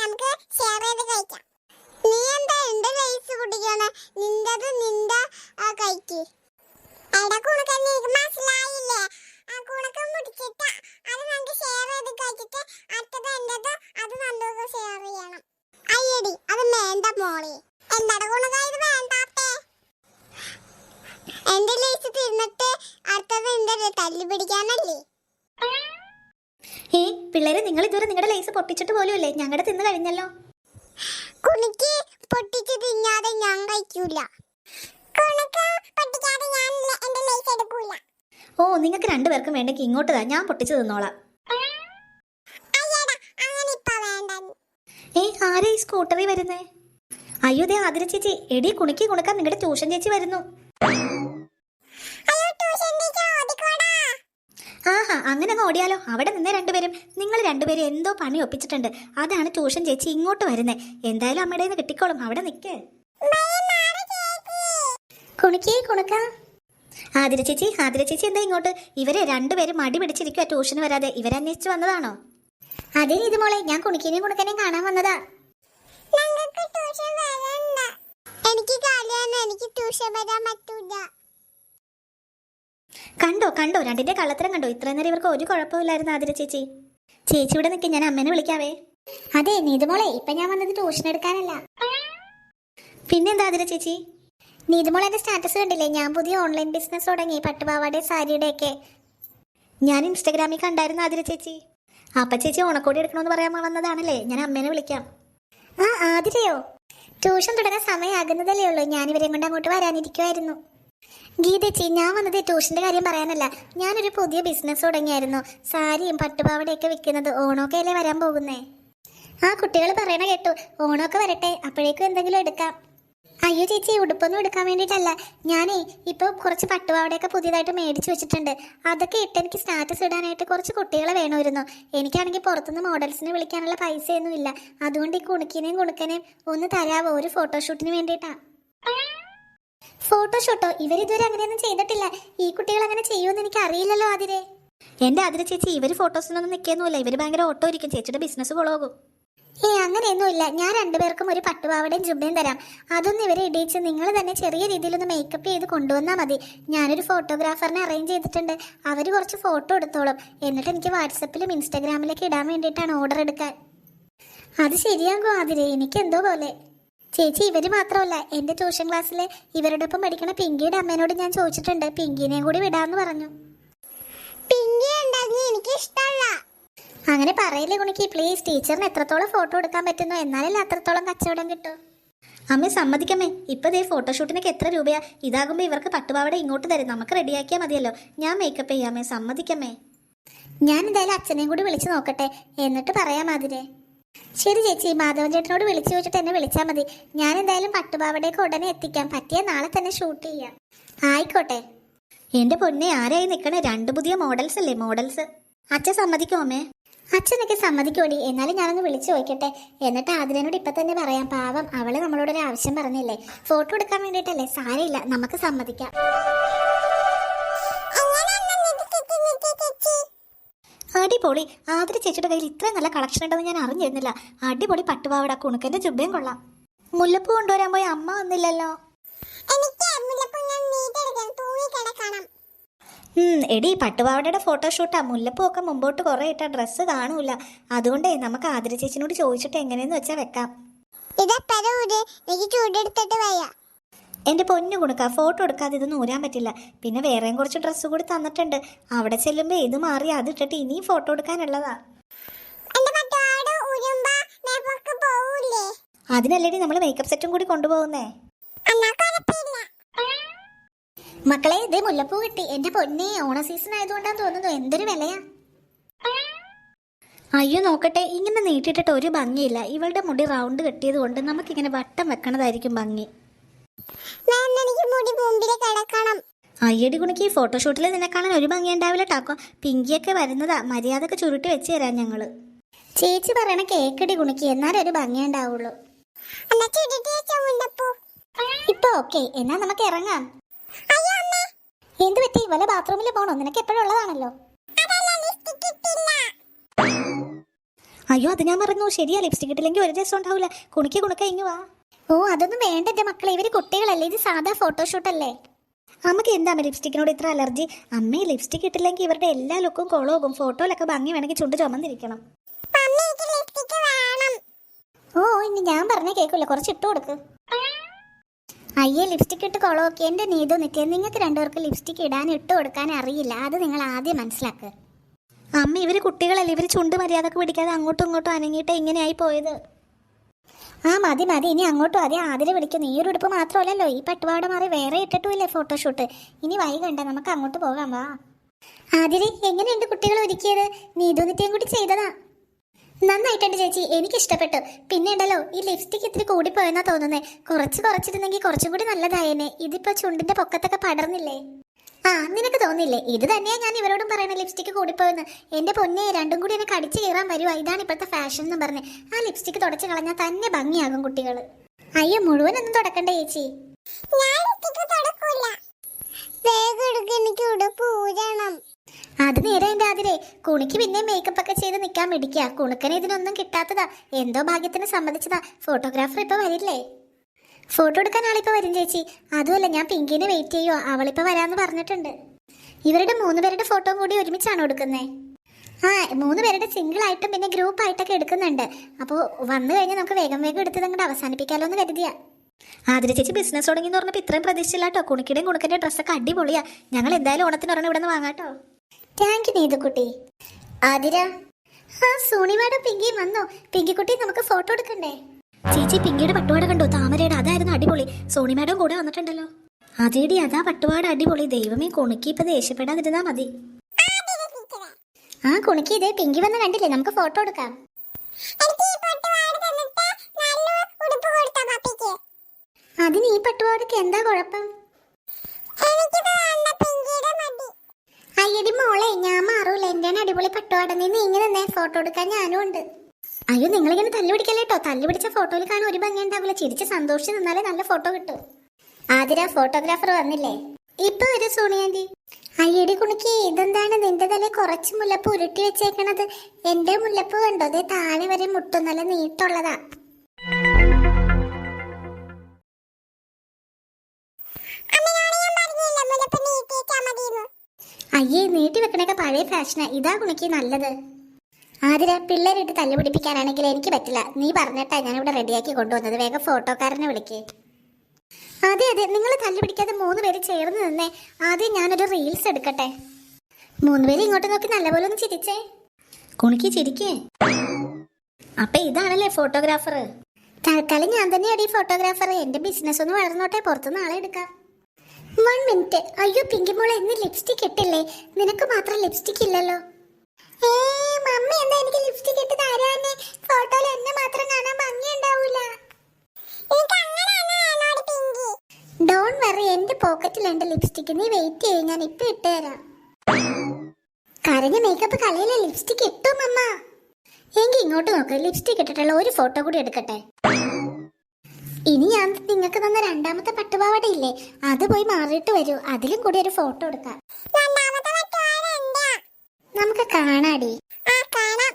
നമുക്ക് ഷെയർ ചെയ്ത് കഴിക്കാം. നീ എന്താ എന്റെ ലൈസ് പൊട്ടിക്കാണ് നിന്റത് നിന്റെ കഴിക്ക് മനസ്സിലായില്ലേ? ആ കുണക്കം പൊട്ടിച്ചിട്ട് അത് നമുക്ക് ഷെയർ ചെയ്ത് കഴിച്ചിട്ട് അടുത്തത് അത് നമുക്ക് ഷെയർ ചെയ്യണം. അയ്യടി അത് മോളെ എന്താണ് കുണക്ക ഇത് വേണ്ടാത്തേ എന്റെ ലേസ് തിന്നിട്ട് അടുത്തത് എന്റെ തല്ലി പിടിക്കാനല്ലേ ഏ പിള്ളേരെ നിങ്ങൾ ഇതുവരെ നിങ്ങളുടെ ലേസ് പൊട്ടിച്ചിട്ട് പോലും ഇല്ലേ ഞങ്ങളുടെ തിന്ന് കഴിഞ്ഞല്ലോ. കുണിക്ക് പൊട്ടിച്ച് തിന്നാതെ ഞാൻ കഴിക്കൂല. ഓ നിങ്ങൾക്ക് രണ്ടുപേർക്കും വേണ്ടെങ്കിൽ ഇങ്ങോട്ട് താ ഞാൻ പൊട്ടിച്ചു തിന്നോളാം. ഏ ആരാ ഈ സ്കൂട്ടറിൽ വരുന്നേ? അയ്യോ ദേ ആതിര ചേച്ചി എടി കുണിക്ക് കുണക്കാൻ നിങ്ങളുടെ ട്യൂഷൻ ചേച്ചി വരുന്നു. അയ്യോ ട്യൂഷൻ ഓടിക്കോടാ ആഹാ അങ്ങനെ അങ്ങ് ഓടിയാലോ? അവിടെ നിന്ന് രണ്ടുപേരും. നിങ്ങൾ രണ്ടുപേരും എന്തോ പണി ഒപ്പിച്ചിട്ടുണ്ട്. അതാണ് ട്യൂഷൻ ചേച്ചി ഇങ്ങോട്ട് വരുന്നത് എന്തായാലും അമ്മയുടെ നിന്ന് കിട്ടിക്കോളും. അവിടെ നിൽക്കേ കുണുക്കേ കുണുക്ക. ആതിര ചേച്ചി ആതിര ചേച്ചി എന്താ ഇങ്ങോട്ട്? ഇവരെ രണ്ടുപേരും മടി പിടിച്ചിരിക്കുക ട്യൂഷന് വരാതെ. ഇവരന്വേഷിച്ച് വന്നതാണോ? അതെ ഇത് മോളെ. ഞാൻ കുണുക്കിനെയും കുണുക്കനെയും കാണാൻ വന്നതാ. എനിക്ക് എനിക്ക് ട്യൂഷൻ വരാൻ പറ്റൂല. കണ്ടോ കണ്ടോ രണ്ടിന്റെ കള്ളത്തരം കണ്ടോ? ഇത്രയും നേരം ഇവർക്ക് ഒരു കുഴപ്പമില്ലായിരുന്നു ആതിര ചേച്ചി. ചേച്ചി ഇവിടെ നിൽക്കി ഞാൻ അമ്മേനെ വിളിക്കാവേ. അതെ നീതുമോളെ ഇപ്പൊ ഞാൻ വന്നത് ട്യൂഷൻ എടുക്കാനല്ല. പിന്നെന്താ ആതിര ചേച്ചി? നീതുമോൾ എന്റെ സ്റ്റാറ്റസ് കണ്ടില്ലേ? ഞാൻ പുതിയ ഓൺലൈൻ ബിസിനസ് തുടങ്ങി പട്ടുപാവാടെ സാരിയുടെ ഒക്കെ ഞാൻ ഇൻസ്റ്റാഗ്രാമിൽ കണ്ടായിരുന്നു ആതിര ചേച്ചി. അപ്പ ചേച്ചി ഓണക്കോടി എടുക്കണമെന്ന് പറയാൻ വന്നതാണല്ലേ? ഞാൻ അമ്മേനെ വിളിക്കാം. ആ ആതിരയോ? ട്യൂഷൻ തുടങ്ങാൻ സമയമാകുന്നതല്ലേ ഉള്ളൂ. ഞാൻ ഇവരെയും കൊണ്ട് അങ്ങോട്ട് വരാനിരിക്കുമായിരുന്നു ഗീതച്ചി ഞാൻ വന്നത് ട്യൂഷന്റെ കാര്യം പറയാനല്ല. ഞാനൊരു പുതിയ ബിസിനസ് തുടങ്ങിയായിരുന്നു. സാരിയും പട്ടുപാവടയൊക്കെ വിൽക്കുന്നത് ഓണമൊക്കെ അല്ലേ വരാൻ പോകുന്നേ? ആ കുട്ടികൾ പറയണ കേട്ടു. ഓണമൊക്കെ വരട്ടെ. അപ്പോഴേക്കും എന്തെങ്കിലും എടുക്കാം. അയ്യോ ചേച്ചി ഉടുപ്പൊന്നും എടുക്കാൻ വേണ്ടിയിട്ടല്ല. ഞാനേ ഇപ്പോൾ കുറച്ച് പട്ടുപാവടയൊക്കെ പുതിയതായിട്ട് മേടിച്ചു വെച്ചിട്ടുണ്ട്. അതൊക്കെ ഇട്ട് എനിക്ക് സ്റ്റാറ്റസ് ഇടാനായിട്ട് കുറച്ച് കുട്ടികളെ വേണമായിരുന്നു. എനിക്കാണെങ്കിൽ പുറത്തുനിന്ന് മോഡൽസിനെ വിളിക്കാനുള്ള പൈസയൊന്നും ഇല്ല അതുകൊണ്ട് ഈ കുണുക്കിനെയും കുണുക്കനെയും ഒന്ന് തരാവോ? ഒരു ഫോട്ടോഷൂട്ടിന് വേണ്ടിയിട്ടാ. ഫോട്ടോഷൂട്ടോ? ഇവരിതുവരെ അങ്ങനെയൊന്നും ചെയ്തിട്ടില്ല. ഈ കുട്ടികൾ അങ്ങനെ ചെയ്യുമെന്ന് എനിക്ക് അറിയില്ലല്ലോ അതിരെ എന്റെ അതിര ചേച്ചി ഇവർ ഫോട്ടോസിനൊന്നും നിൽക്കുന്നില്ല ഇവർ ഭയങ്കര ഓട്ടോ ഇരിക്കും. ചേച്ചിയുടെ ബിസിനസ് കൊളോകും ഏ അങ്ങനെയൊന്നുമില്ല. ഞാൻ രണ്ടുപേർക്കും ഒരു പട്ടുപാവടയും ജുബയും തരാം. അതൊന്നും ഇവരെ ഇടിയിച്ച് നിങ്ങൾ തന്നെ ചെറിയ രീതിയിലൊന്ന് മേക്കപ്പ് ചെയ്ത് കൊണ്ടുവന്നാൽ മതി. ഞാനൊരു ഫോട്ടോഗ്രാഫറിനെ അറേഞ്ച് ചെയ്തിട്ടുണ്ട്. അവർ കുറച്ച് ഫോട്ടോ എടുത്തോളും. എന്നിട്ട് എനിക്ക് വാട്സപ്പിലും ഇൻസ്റ്റാഗ്രാമിലൊക്കെ ഇടാൻ വേണ്ടിയിട്ടാണ് ഓർഡർ എടുക്കാൻ. അത് ശരിയാകും ആതിരെ. എനിക്ക് എന്തോ പോലെ. ചേച്ചി ഇവർ മാത്രമല്ല. എന്റെ ട്യൂഷൻ ക്ലാസ്സിലെ ഇവരുടെ ഒപ്പം പഠിക്കണ പിങ്കിയുടെ അമ്മേനോട് ഞാൻ ചോദിച്ചിട്ടുണ്ട്. പിങ്കിനെയും കൂടി വിടാന്ന് പറഞ്ഞു. പിങ്കി എനിക്ക് ഇഷ്ടമല്ല അങ്ങനെ പറയില്ലേ ഗുണിക്ക് പ്ലീസ് ടീച്ചറിന് എത്രത്തോളം ഫോട്ടോ എടുക്കാൻ പറ്റുന്നു? എന്നാലല്ലേ അത്രത്തോളം കച്ചവടം കിട്ടും. അമ്മ സമ്മതിക്കമ്മേ. ഇപ്പൊ ദേ ഫോട്ടോഷൂട്ടിനൊക്കെ എത്ര രൂപയാ? ഇതാകുമ്പോ ഇവർക്ക് പട്ടുപാവട ഇങ്ങോട്ട് തരും. നമുക്ക് റെഡിയാക്കിയാൽ മതിയല്ലോ. ഞാൻ മേക്കപ്പ് ചെയ്യാമേ സമ്മതിക്കമ്മേ. ഞാൻ എന്തായാലും അച്ഛനെയും കൂടി വിളിച്ചു നോക്കട്ടെ. എന്നിട്ട് പറയാം അതിരെ ശരി ചേച്ചി മാധവൻ ചേട്ടനോട് വിളിച്ചു ചോദിച്ചിട്ട് എന്നെ വിളിച്ചാൽ മതി. ഞാൻ എന്തായാലും പട്ടുപാവടേക്ക് ഉടനെ എത്തിക്കാം. പറ്റിയ നാളെ തന്നെ ഷൂട്ട് ചെയ്യാം. ആയിക്കോട്ടെ. എന്റെ പൊന്നെ ആരായി നിൽക്കണേ രണ്ട് പുതിയ മോഡൽസ് അല്ലേ മോഡൽസ്? അച്ഛൻ സമ്മതിക്കോ അമ്മേ? അച്ഛനൊക്കെ സമ്മതിക്കോടി. എന്നാലും ഞാനൊന്ന് വിളിച്ചു നോക്കട്ടെ. എന്നിട്ട് ആതിരനോട് ഇപ്പൊ തന്നെ പറയാം. പാവം അവൾ നമ്മളോട് ഒരു ആവശ്യം പറഞ്ഞില്ലേ? ഫോട്ടോ എടുക്കാൻ വേണ്ടിട്ടല്ലേ സാരയില്ല നമുക്ക് സമ്മതിക്കാം. അടിപൊളി ആതിരി ചേച്ചിയുടെ കയ്യിൽ ഇത്രയും നല്ല കളക്ഷൻ ഉണ്ടെന്ന് ഞാൻ അറിഞ്ഞിരുന്നില്ല. അടിപൊളി പട്ടുപാവട കുണുക്കന്റെ ജുബയും കൊള്ളാം. മുല്ലപ്പൂ കൊണ്ടുവരാൻ പോയി അമ്മ വന്നില്ലല്ലോ? എടി പട്ടുപാവടയുടെ ഫോട്ടോഷൂട്ടാ മുല്ലപ്പൂ ഒക്കെ മുമ്പോട്ട് കുറേ ഇട്ട ഡ്രസ്സ് കാണൂല. അതുകൊണ്ടേ നമുക്ക് ആതിര ചേച്ചിനോട് ചോദിച്ചിട്ട് എങ്ങനെയെന്ന് വെച്ചാ വെക്കാം. ഇതാ എനിക്ക് ചൂടെടുത്തിട്ട് വയ്യ. എന്റെ പൊന്നു കൊടുക്കുക ഫോട്ടോ എടുക്കാതെ ഇതൊന്നും ഊരാൻ പറ്റില്ല. പിന്നെ വേറെയും കുറച്ച് ഡ്രസ്സ് കൂടി തന്നിട്ടുണ്ട്. അവിടെ ചെല്ലുമ്പോൾ ഇത് മാറി അത് ഇട്ടിട്ട് ഇനിയും ഫോട്ടോ എടുക്കാനുള്ളതാ. അതിനല്ലേടി നമ്മൾ മേക്കപ്പ് സെറ്റും കൂടി കൊണ്ടുപോകുന്നേ. മക്കളെ ഇത് മുല്ലപ്പൂ കിട്ടി. എന്റെ പൊന്നെ ഓണ സീസൺ ആയതുകൊണ്ടാന്ന് തോന്നുന്നു. എന്തൊരു വിലയാ. അയ്യോ നോക്കട്ടെ. ഇങ്ങനെ നീട്ടിട്ടിട്ട് ഒരു ഭംഗിയില്ല. ഇവളുടെ മുടി റൗണ്ട് കെട്ടിയത് കൊണ്ട് നമുക്കിങ്ങനെ വട്ടം വെക്കണതായിരിക്കും ഭംഗി വേണ്ട എനിക്ക് മുടി മുമ്പിൽ കിടക്കണം അയ്യടി കുണിക്ക് ഈ ഫോട്ടോഷൂട്ടിൽ നിന്നെ കാണാൻ ഒരു ഭംഗി ഉണ്ടാവില്ല ടാക്കോ പിങ്കിയൊക്കെ വരുന്നതാ മര്യാദയ്ക്ക് ചുരുട്ടി വെച്ച് തരാം ഞങ്ങൾ. ചേച്ചി പറയണ കേക്കടി കുണിക്ക് എന്നാലും ഒരു ഭംഗി ഉണ്ടാവുള്ളൂ. ഇപ്പൊ ഓക്കെ എന്നാ നമുക്ക് ഇറങ്ങാം. എന്ത് പറ്റി? ഇവലെ ബാത്റൂമിൽ പോണോ? നിനക്ക് എപ്പോഴുള്ളതാണല്ലോ അയ്യോ അത് ഞാൻ പറഞ്ഞു ശരിയാ ലിപ്സ്റ്റിക് ഇട്ടില്ലെങ്കിൽ ഒരു ദിവസം ഉണ്ടാവില്ല കുണിക്ക് കുണുക്ക ഇങ്ങ് വാ. ഓ അതൊന്നും വേണ്ട എന്റെ മക്കളെ. ഇവർ കുട്ടികളല്ലേ. ഇത് സാധാ ഫോട്ടോഷൂട്ട് അല്ലേ അമ്മയ്ക്ക് എന്താ ലിപ്സ്റ്റിക്കിനോട് ഇത്ര അലർജി അമ്മയെ ലിപ്സ്റ്റിക് ഇട്ടില്ലെങ്കിൽ ഇവരുടെ എല്ലാ ലുക്കും കൊളോകും. ഫോട്ടോയിലൊക്കെ ഭംഗി വേണമെങ്കിൽ ചുണ്ട് ചുമന്നിരിക്കണം. ഓ ഇനി ഞാൻ പറഞ്ഞ കേൾക്കില്ല കുറച്ച് ഇട്ട് കൊടുക്ക്. അയ്യേ ലിപ്സ്റ്റിക് ഇട്ട് കൊളോക്കി. എന്റെ നീതു നിത്യ നിങ്ങൾക്ക് രണ്ടുപേർക്ക് ലിപ്സ്റ്റിക് ഇടാൻ ഇട്ട് കൊടുക്കാൻ അറിയില്ല. അത് നിങ്ങൾ ആദ്യം മനസ്സിലാക്ക്. അമ്മ ഇവർ കുട്ടികളല്ലേ. ഇവർ ചുണ്ട് മര്യാദയ്ക്ക് പിടിക്കാതെ അങ്ങോട്ടും ഇങ്ങോട്ടും അനങ്ങിയിട്ട് ഇങ്ങനെയായി പോയത്. ആ മതി മതി. ഇനി അങ്ങോട്ടും അതേ ആതിരെ വിളിക്കുന്നു. ഈ ഒരു ഉടുപ്പ് മാത്രമല്ലല്ലോ. ഈ പട്ടുപാട മാറി വേറെ ഇട്ടിട്ടുമില്ലേ ഫോട്ടോഷൂട്ട് ഇനി വൈകണ്ട നമുക്ക് അങ്ങോട്ട് പോകാം വാ. ആതിര എങ്ങനെയുണ്ട് കുട്ടികൾ ഒരുക്കിയത്? നീതു നിത്യം കൂടി ചെയ്തതാ. നന്നായിട്ടുണ്ട് ചേച്ചി. എനിക്ക് ഇഷ്ടപ്പെട്ടു പിന്നെ ഉണ്ടല്ലോ ഈ ലിപ്സ്റ്റിക് ഇത്തിരി കൂടിപ്പോയെന്നാ തോന്നുന്നേ. കുറച്ച് കുറച്ചിരുന്നെങ്കിൽ കുറച്ചും കൂടി നല്ലതായേനെ. ഇതിപ്പോ ചുണ്ടിന്റെ പൊക്കത്തൊക്കെ പടർന്നില്ലേ? ആ നിനക്ക് തോന്നില്ലേ ഇത് തന്നെയാ ഞാൻ ഇവരോടും പറയണ ലിപ്സ്റ്റിക് കൂടിപ്പോയെന്ന്. എന്റെ പൊന്നെ രണ്ടും കൂടി എന്നെ കടിച്ചു കയറാൻ വരുവാ. ഇതാണ് ഇപ്പോഴത്തെ ഫാഷൻ എന്ന് പറഞ്ഞ്. ആ ലിപ്സ്റ്റിക് തുടച്ചു കളഞ്ഞാൽ തന്നെ ഭംഗിയാകും കുട്ടികൾ അയ്യോ മുഴുവൻ ഒന്നും തുടക്കണ്ട ചേച്ചി? അത് നേരെ എന്റെ അതിരെ. കുണിക്ക് പിന്നെ മേക്കപ്പ് ഒക്കെ ചെയ്ത് നിൽക്കാൻ മിടിക്കുക കുണുക്കനെ ഇതിനൊന്നും കിട്ടാത്തതാ. എന്തോ ഭാഗ്യത്തിന് സമ്മതിച്ചതാ. ഫോട്ടോഗ്രാഫർ ഇപ്പൊ വരില്ലേ? ഫോട്ടോ എടുക്കാൻ ആളിപ്പോ വരും ചേച്ചി. അതുമല്ല ഞാൻ പിങ്കിനെ വെയിറ്റ് ചെയ്യുവോ. അവളിപ്പോ വരാന്ന് പറഞ്ഞിട്ടുണ്ട്. ഇവരുടെ മൂന്ന് പേരുടെ ഫോട്ടോ കൂടി ഒരുമിച്ചാണോ എടുക്കുന്നേ? ആ മൂന്ന് പേരുടെ സിംഗിൾ ആയിട്ടും പിന്നെ ഗ്രൂപ്പ് ആയിട്ടൊക്കെ എടുക്കുന്നുണ്ട്. അപ്പോൾ വന്നു കഴിഞ്ഞാൽ നമുക്ക് വേഗം വേഗം എടുത്ത് അങ്ങോട്ട് അവസാനിപ്പിക്കാലോ എന്ന് കരുതിയ. ആതിര ചേച്ചി ബിസിനസ് തുടങ്ങി എന്ന് പറഞ്ഞപ്പോൾ ഇത്രയും പ്രതീക്ഷിച്ചില്ല കേട്ടോ. കുണിക്കിടെയും ഡ്രസ്സൊക്കെ അടിപൊളിയാ. ഞങ്ങൾ എന്തായാലും ഓണത്തിന് ഒരെണ്ണം ഇവിടെ നിന്ന് വാങ്ങാട്ടോ താങ്ക് യു നീതുക്കുട്ടി. ആതിര. ആ സോണി മാഡം പിങ്കി വന്നോ. പിങ്കിക്കുട്ടി നമുക്ക് ഫോട്ടോ എടുക്കണ്ടേ? ചേച്ചി പിങ്കിയുടെ പട്ടുപാട കണ്ടോ. താമരയുടെ അതായിരുന്നു അടിപൊളി. സോണി മാഡം കൂടെ വന്നിട്ടുണ്ടല്ലോ. അതേടി അതാ പട്ടുപാട് അടിപൊളി. ദൈവമേ കുണുക്കി ഇപ്പൊ ദേഷ്യപ്പെടാതിരുന്നാ മതി. ആ കുണുക്കി ഇതേ പിങ്കി വന്ന് കണ്ടില്ലേ? നമുക്ക് ഫോട്ടോ എടുക്കാം. അതിന് ഈ പട്ടുപാടൊക്കെ എന്താ കുഴപ്പം? അയ്യടി മോളെ ഞാൻ മാറൂല. എന്റെ അടിപൊളി പട്ടുപാട നീ നീങ്ങി നിന്നേ ഫോട്ടോ എടുക്കാൻ ഞാനും ഉണ്ട്. അയ്യോ നിങ്ങളിങ്ങനെ തല്ലു പിടിക്കല്ലേ കേട്ടോ തല്ലു പിടിച്ച ഫോട്ടോയിൽ കാണാൻ ഒരു ഭംഗി ഉണ്ടാവില്ല. ചിരിച്ച് സന്തോഷിച്ച് നിന്നാലേ നല്ല ഫോട്ടോ കിട്ടും. ആതിര ഫോട്ടോഗ്രാഫർ വന്നില്ലേ? ഇപ്പൊ ഒരു സോണിയാന്റി അയ്യടി കുണിക്ക് ഇതെന്താണ് നിന്റെ തല കുറച്ച് മുല്ലപ്പ് ഉരുട്ടി വെച്ചേക്കണത്? എന്റെ മുല്ലപ്പ് കണ്ടോ? ദേ താഴെ വരെ മുട്ടും നല്ല നീട്ടുള്ളതാ അയ്യേ നീട്ടി വെക്കണൊക്കെ പഴയ ഫാഷനാ ഇതാ കുണിക്ക് നല്ലത്. ആതിര പിള്ളേരിട്ട് തല്ലു പിടിപ്പിക്കാനാണെങ്കിൽ എനിക്ക് പറ്റില്ല. നീ പറഞ്ഞിട്ടാ ഞാൻ ഇവിടെ റെഡിയാക്കി കൊണ്ടുവന്നത്. വേഗം ഫോട്ടോക്കാരനെ വിളിക്ക്. അതെ അതെ. നിങ്ങൾ തല്ലു പിടിക്കാതെ മൂന്ന് പേര് ചേർന്ന് നിന്നേ. ആദ്യം ഞാനൊരു റീൽസ് എടുക്കട്ടെ. മൂന്ന് പേര് ഇങ്ങോട്ട് നോക്കി നല്ലപോലെ ഒന്ന് ചിരിച്ചേ. കുണുക്കി ചിരിക്കേ. അപ്പൊ ഇതാണല്ലേ ഫോട്ടോഗ്രാഫർ തൽക്കാലം ഞാൻ തന്നെയാണ് ഈ ഫോട്ടോഗ്രാഫർ എന്റെ ബിസിനസ് ഒന്ന് വളർന്നോട്ടെ. പുറത്തുനിന്ന് ആളെ എടുക്കാം. വൺ മിനിറ്റ് അയ്യോ പിങ്കിമോളെ ഇന്ന് ലിപ്സ്റ്റിക് ഇട്ടില്ലേ? നിനക്ക് മാത്രം ലിപ്സ്റ്റിക് ഇല്ലല്ലോ. പോക്കറ്റിലുണ്ട് ലിപ്സ്റ്റിക് നീ വെയിറ്റ് ചെയ്യും ഞാൻ ഇപ്പൊ ഇട്ട് തരാം കരഞ്ഞ മേക്കപ്പ് കളയിലെ ലിപ്സ്റ്റിക് ഇട്ടു മമ്മ. എങ്കിൽ ഇങ്ങോട്ട് നോക്ക് ലിപ്സ്റ്റിക് ഇട്ടിട്ടുള്ള ഒരു ഫോട്ടോ കൂടി എടുക്കട്ടെ. ഇനി ഞാൻ നിങ്ങൾക്ക് തന്ന രണ്ടാമത്തെ പട്ടുപാവാട ഇല്ലേ അത് പോയി മാറിയിട്ട് വരൂ. അതിലും കൂടി ഒരു ഫോട്ടോ എടുക്കാം. നമുക്ക് കാണാടി. ആ കാണാടി